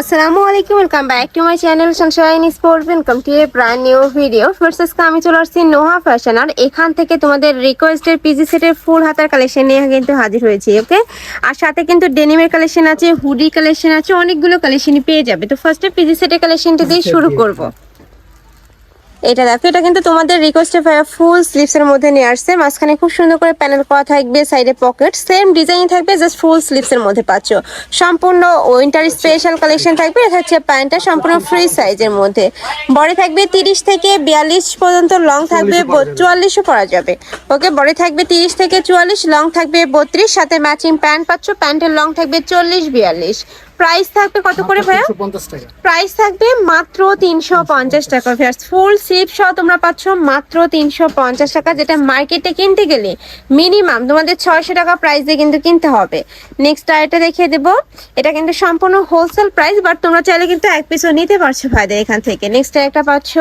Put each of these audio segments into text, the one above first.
আসসালামু আলাইকুম welcome back to my channel Sunshine Sports welcome to a brand new video first আজকে আমি চলে আসছি নোহা ফ্যাশন আর এখান থেকে তোমাদের রিকোয়েস্টের পিজি সেটের ফুল হাতার কালেকশন নিয়ে কিন্তু হাজির হয়েছি ওকে আর সাথে কিন্তু ডেনিমের কালেকশন আছে হুডি কালেকশন আছে অনেকগুলো কালেকশনই পেয়ে যাবে। তো ফার্স্টে পিজি সেটের কালেকশনটা দিয়ে শুরু করব। এটা দেখো এটা কিন্তু তোমাদের রিকোয়েস্টে ফুল স্লিভস এর মধ্যে নিয়ে আসছে। মাঝখানে খুব সুন্দর করে প্যানেল করা থাকবে সাইডে পকেট সেম ডিজাইন থাকবে জাস্ট ফুল স্লিভস এর মধ্যে পাচ্ছ। সম্পূর্ণ উইন্টার স্পেশাল কালেকশন থাকবে এটা হচ্ছে প্যান্টটা সম্পূর্ণ ফ্রি সাইজের মধ্যে। বডি থাকবে তিরিশ থেকে বিয়াল্লিশ পর্যন্ত লং থাকবে চুয়াল্লিশও পরা যাবে। ওকে বডি থাকবে তিরিশ থেকে চুয়াল্লিশ লং থাকবে বত্রিশ সাথে ম্যাচিং প্যান্ট পাচ্ছ প্যান্টের লং থাকবে চল্লিশ বিয়াল্লিশ। প্রাইস থাকবে কত করে ভাইয়া? প্রাইস থাকবে মাত্র তিনশো পঞ্চাশ টাকা। ফেয়ার্স ফুল স্লিপ সহ তোমরা পাচ্ছ মাত্র তিনশো পঞ্চাশ টাকা যেটা মার্কেটে কিনতে গেলে মিনিমাম তোমাদের ছয়শো টাকা প্রাইস দিয়ে কিন্তু কিনতে হবে। নেক্সট আরেকটা দেখিয়ে দেবো। এটা কিন্তু সম্পূর্ণ হোলসেল প্রাইস বাট তোমরা চাইলে কিন্তু এক পিসও নিতে পারছ ফায়দা এখান থেকে। নেক্সট একটা পাচ্ছ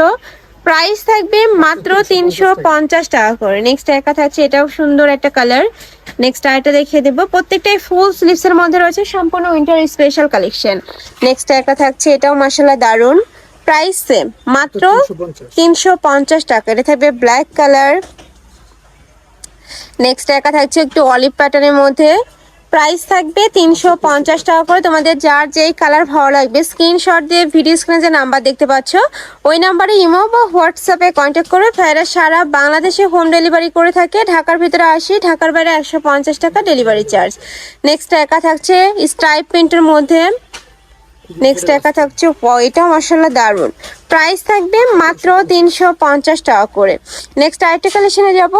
প্রাইস থাকবে মাত্র তিনশো পঞ্চাশ টাকা করে। নেক্সট একা থাকছে এটাও সুন্দর একটা কালার নেক্সট আরেকটা দেখিয়ে দেবো। প্রত্যেকটাই ফুল স্লিভস এর মধ্যে রয়েছে সম্পূর্ণ উইন্টার স্পেশাল কালেকশন নেক্সট একটা থাকছে এটাও মাসাল্লাহ দারুণ প্রাইস সেম মাত্র তিনশো পঞ্চাশ। টাকা। এটা থাকবে ব্ল্যাক কালার নেক্সট একা থাকছে একটু অলিভ প্যাটার্নের মধ্যে। প্রাইস থাকবে তিনশো পঞ্চাশ টাকা করে। তোমাদের যার যেই কালার ভালো লাগবে স্ক্রিনশট দিয়ে ভিডিও স্ক্রিনে যে নাম্বার দেখতে পাচ্ছ, ওই নাম্বারে ইমো বা হোয়াটসঅ্যাপে কন্ট্যাক্ট করে ফেরা সারা বাংলাদেশে হোম ডেলিভারি করে থাকে। ঢাকার ভিতরে আসি, ঢাকার বাইরে একশো পঞ্চাশ টাকা ডেলিভারি চার্জ নেক্সট একা থাকছে স্ট্রাইপ প্রিন্টের মধ্যে। নেক্সট একা থাকছে ওয়াও, এটাও মার্শাল্লাহ দারুণ প্রাইস থাকবে মাত্র তিনশো পঞ্চাশ টাকা করে। নেক্সট আরেকটা কালেকশনে যাব।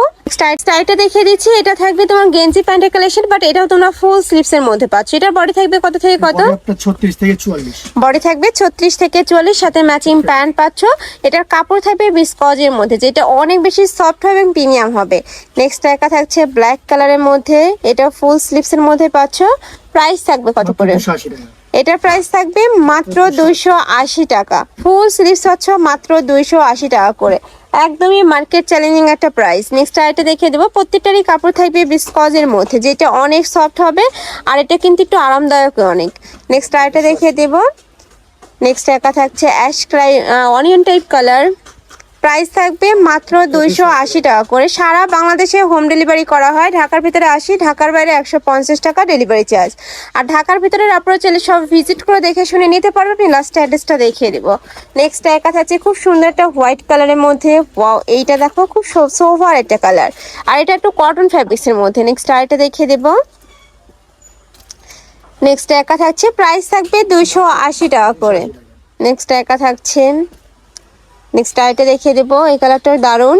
নেক্সট আরেকটা দেখিয়ে দিচ্ছি। এটা থাকবে তোমার গেঞ্জি প্যান্টের কালেকশন বাট এটাও তোমরা ফুল স্লিভস এর মধ্যে পাচ্ছ। এটার বডি থাকবে কত থেকে কত? ছত্রিশ থেকে চুয়াল্লিশ। বডি থাকবে ছত্রিশ থেকে চুয়াল্লিশ সাথে ম্যাচিং প্যান্ট পাচ্ছ। এটার কাপড় থাকবে বিস্কজের মধ্যে যেটা অনেক বেশি সফট হবে এবং প্রিমিয়াম হবে। নেক্সট একা থাকছে ব্ল্যাক কালারের মধ্যে এটা ফুল স্লিভস এর মধ্যে পাচ্ছ। প্রাইস থাকবে কত করে? এটার প্রাইস থাকবে মাত্র দুইশো আশি টাকা। ফুল স্লিভস হচ্ছে মাত্র দুইশো আশি টাকা করে। একদমই মার্কেট চ্যালেঞ্জিং একটা প্রাইস নেক্সট আরেকটা দেখিয়ে দেবো। প্রত্যেকটারই কাপড় থাকবে বিস্কজের মধ্যে। যেটা অনেক সফট হবে, আর এটা কিন্তু একটু আরামদায়ক অনেক। নেক্সট আরেকটা দেখিয়ে দেবো। নেক্সট একা থাকছে ash grey onion type colour price থাকবে মাত্র দুইশো আশি টাকা করে। সারা বাংলাদেশে হোম ডেলিভারি করা হয়। ঢাকার ভিতরে আসি, ঢাকার বাইরে একশো পঞ্চাশ টাকা ডেলিভারি চার্জ। আর ঢাকার ভিতরে আপনারা চাইলে সব ভিজিট করে দেখে শুনে নিতে পারবেন আমি লাস্ট অ্যাড্রেসটা দেখিয়ে দেবো। নেক্সট একা থাকছে খুব সুন্দর একটা হোয়াইট কালারের মধ্যে। এইটা দেখো খুব সোভার একটা কালার আর এটা একটু কটন ফ্যাব্রিক্সের মধ্যে। নেক্সট আর আরেকটা দেখিয়ে দেবো। নেক্সট একা থাকছে। প্রাইস থাকবে দুইশো আশি টাকা করে। নেক্সট একা থাকছে। নেক্সট আরেকটা দেখিয়ে দেবো। এই কালারটার দারুণ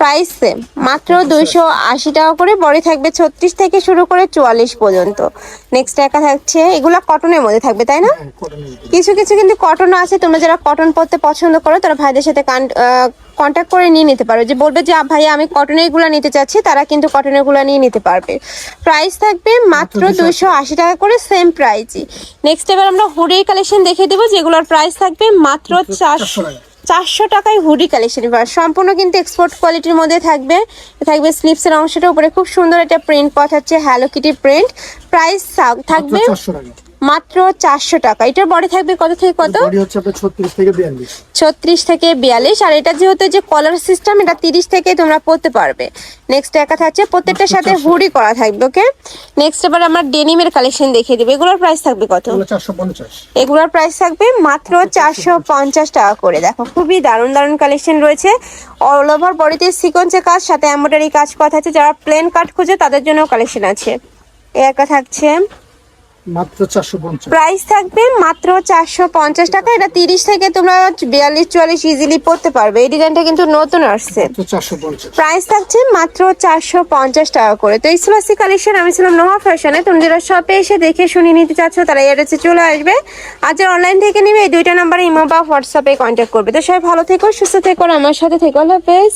প্রাইস সেম মাত্র দুইশো আশি টাকা করে বডি থাকবে ছত্রিশ থেকে শুরু করে চুয়াল্লিশ পর্যন্ত। নেক্সট একা থাকছে। এগুলো কটনের মধ্যে থাকবে তাই না? কিছু কিছু কিন্তু কটন আছে। তোমরা যারা কটন পরতে পছন্দ করো তারা ভাইদের সাথে কন্ট্যাক্ট করে নিয়ে নিতে পারো। যে বলবে যে ভাই আমি কটনেরগুলা নিতে চাচ্ছি। তারা কিন্তু কটনেরগুলা নিয়ে নিতে পারবে। প্রাইস থাকবে মাত্র দুইশো আশি টাকা। করে সেম প্রাইসই নেক্সট এবার আমরা হুডির কালেকশন দেখে দেবো যেগুলোর প্রাইস থাকবে মাত্র চারশো টাকা। চারশো টাকায় হুডি কালেকশন সম্পূর্ণ কিন্তু এক্সপোর্ট কোয়ালিটির মধ্যে থাকবে। থাকবে স্লিপসের অংশটা উপরে খুব সুন্দর একটা প্রিন্ট পাঠাচ্ছে হ্যালো কিটি প্রিন্ট প্রাইস থাকবে মাত্র চারশো টাকা। এটার বডি থাকবে কত থেকে কত? ছত্রিশ থেকে বিয়াল্লিশ। ছত্রিশ থেকে বিয়াল্লিশ। আর এটা যেহেতু যে কলার সিস্টেম এটা তিরিশ থেকে তোমরা পড়তে পারবে। নেক্সট একা থাকছে প্রত্যেকটার সাথে হুডি করা থাকবে ওকে নেক্সট এবার আমরা ডেনিমের কালেকশন দেখিয়ে দেবো। এগুলোর প্রাইস থাকবে কত? এগুলোর প্রাইস থাকবে মাত্র চারশো পঞ্চাশ। টাকা করে। দেখো খুবই দারুণ দারুণ কালেকশন রয়েছে। অল ওভার বডিতে সিকোয়েন্সের কাজ সাথে এম্ব্রয়ডারি কাজ করা আছে যারা প্লেন কাট খুঁজে তাদের জন্য কালেকশন আছে। এ একটা থাকছে। মাত্র প্রাইস থাকবে মাত্র চারশো পঞ্চাশ টাকা। এটা তিরিশ থেকে তোমরা বিয়াল্লিশ চুয়াল্লিশ ইজিলি পড়তে পারবে। এই ডিজাইনটা কিন্তু নতুন আসছে। মাত্র চারশো পঞ্চাশ। প্রাইস থাকছে মাত্র চারশো পঞ্চাশ টাকা করে। তো এই ছিল আজকে কালেকশন। আমি ছিলাম নোহা ফ্যাশনে। তুমি যারা শপে এসে দেখে শুনে নিতে চাচ্ছ তারা এড্রেসে চলে আসবে। আর যারা অনলাইন থেকে নিবে এই দুইটা নাম্বারে ইমো বা হোয়াটসঅ্যাপে কন্ট্যাক্ট করবে। তো সবাই ভালো থেকো সুস্থ থেকো আমার সাথে থেকো। আল্লাহ হাফেজ।